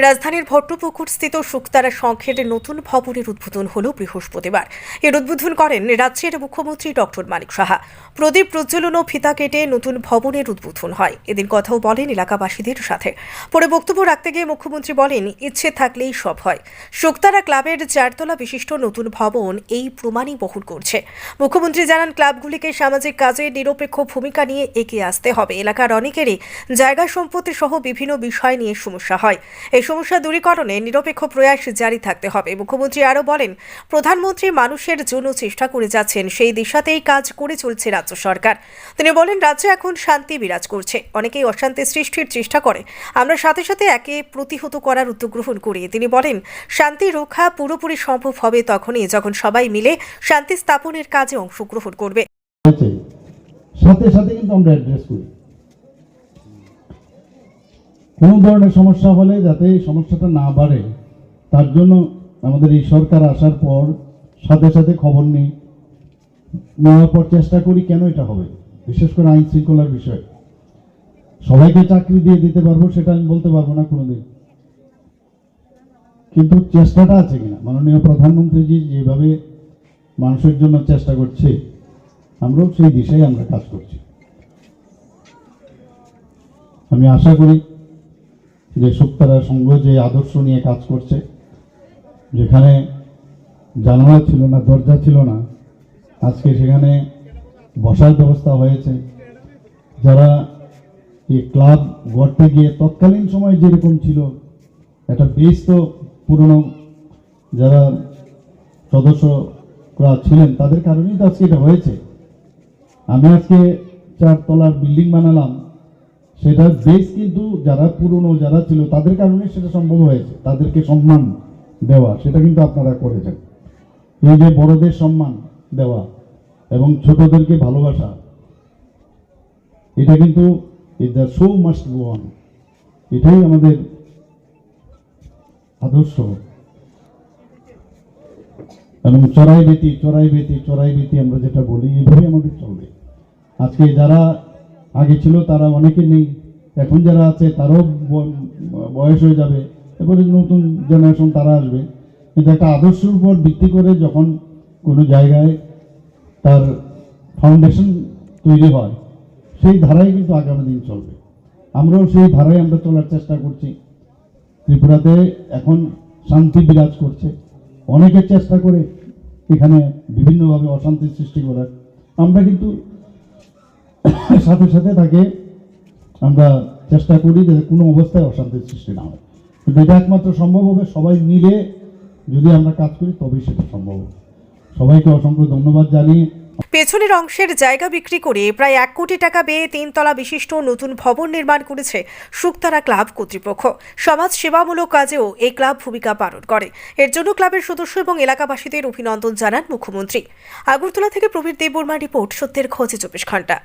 রাজধানীর ভট্টপুকুর স্থিত শুকতারা সংঘের নতুন ভবনের উদ্বোধন হল বৃহস্পতিবার। এর উদ্বোধন করেন রাজ্যের মুখ্যমন্ত্রী ডক্টর মানিক সাহা। প্রদীপ প্রজ্বলন ও ফিতা কেটে নতুন ভবনের উদ্বোধন হয়। এদিন কথাও বলেন এলাকাবাসীদের সাথে। পরে বক্তব্য রাখতে গিয়ে মুখ্যমন্ত্রী বলেন, ইচ্ছে থাকলেই সব হয়। শুকতারা ক্লাবের চারতলা বিশিষ্ট নতুন ভবন এই প্রমাণই বহন করছে। মুখ্যমন্ত্রী জানান, ক্লাবগুলিকে সামাজিক কাজে নিরপেক্ষ ভূমিকা নিয়ে এগিয়ে আসতে হবে। এলাকার অনেকেরই জায়গা সম্পত্তি সহ বিভিন্ন বিষয় নিয়ে সমস্যা হয়। সমস্যা দূরীকরণে নিরপেক্ষ প্রয়াস জারি থাকতে হবে। মুখ্যমন্ত্রী আরও বলেন, প্রধানমন্ত্রী মানুষের জন্য চেষ্টা করে যাচ্ছেন, সেই দিশাতেই কাজ করে চলছে রাজ্য সরকার। তিনি বলেন, রাজ্যে এখন শান্তি বিরাজ করছে। অনেকেই অশান্তি সৃষ্টির চেষ্টা করে। আমরা সাথে সাথে একে প্রতিহত করার উদ্যোগ গ্রহণ করি। তিনি বলেন, শান্তি রক্ষা পুরোপুরি সম্ভব হবে তখনই যখন সবাই মিলে শান্তি স্থাপনের কাজে অংশগ্রহণ করবে। সাথে সাথে কিন্তু আমরা অ্যাড্রেস করি। কোনো ধরনের সমস্যা হলে যাতে এই সমস্যাটা না বাড়ে, তার জন্য আমাদের এই সরকার আসার পর সাথে সাথে খবর নিই। নেওয়ার পর চেষ্টা করি কেন এটা হবে, বিশেষ করে আইন শৃঙ্খলার বিষয়। সবাইকে চাকরি দিয়ে দিতে পারব সেটা আমি বলতে পারব না কোনোদিন। কিন্তু চেষ্টাটা আছে কিনা? মাননীয় প্রধানমন্ত্রীজি যেভাবে মানুষের জন্য চেষ্টা করছে, আমরাও সেই দিশায় আমরা কাজ করছি। আমি আশা করি যে শুক্তারা সংঘ যে আদর্শ নিয়ে কাজ করছে, যেখানে জানালা ছিল না, দরজা ছিল না, আজকে সেখানে বসার ব্যবস্থা হয়েছে। যারা এই ক্লাব গড়তে গিয়ে তৎকালীন সময় যেরকম ছিল, একটা বেশ তো পুরনো যারা সদস্যরা ছিলেন, তাদের কারণেই তো আজকে এটা হয়েছে। আমি আজকে চার তলার বিল্ডিং বানালাম সেটার বেস কিন্তু যারা পুরনো, যারা ছিল, তাদের কারণে সেটা সম্ভব হয়েছে। তাদেরকে সম্মান দেওয়া, সেটা কিন্তু আপনারা করেছেন। এই যে বড়দের সম্মান দেওয়া এবং ছোটদেরকে ভালোবাসা, এটা কিন্তু the show must go on এটাই আমাদের আদর্শ। এবং চড়াই বেতি চড়াই বেতি চড়াই বেতি আমরা যেটা বলি এইভাবে আমাদের চলবে। আজকে যারা আগে ছিল, তারা অনেকে নেই। এখন যারা আছে, তারাও বয়স হয়ে যাবে। এরপরে নতুন জেনারেশন তারা আসবে। কিন্তু একটা আদর্শের উপর ভিত্তি করে যখন কোনো জায়গায় তার ফাউন্ডেশন তৈরি হয়, সেই ধারাই কিন্তু আগামী দিন চলবে। আমরাও সেই ধারায় আমরা চলার চেষ্টা করছি। ত্রিপুরাতে এখন শান্তি বিরাজ করছে। অনেকে চেষ্টা করে এখানে বিভিন্নভাবে অশান্তি সৃষ্টি করার। আমরা কিন্তু সাথে সাথে তাকে আমরা চেষ্টা করি যাতে কোনো অবস্থায় অশান্তির সৃষ্টি না হয়। কিন্তু এটা একমাত্র সম্ভব হবে, সবাই মিলে যদি আমরা কাজ করি, তবেই সেটা সম্ভব হবে। সবাইকে অসংখ্য ধন্যবাদ জানিয়ে পেছনের অংশের জায়গা বিক্রি করে প্রায় এক কোটি টাকা ব্যয়ে তিনতলা বিশিষ্ট নতুন ভবন নির্মাণ করেছে শুকতারা ক্লাব কর্তৃপক্ষ। সমাজ সেবামূলক কাজেও এই ক্লাব ভূমিকা পালন করে। এর জন্য ক্লাবের সদস্য এবং এলাকাবাসীদের অভিনন্দন জানান মুখ্যমন্ত্রী। আগরতলা থেকে প্রবীর দেববর্মা রিপোর্ট, সত্যের খোঁজে চব্বিশ ঘণ্টা।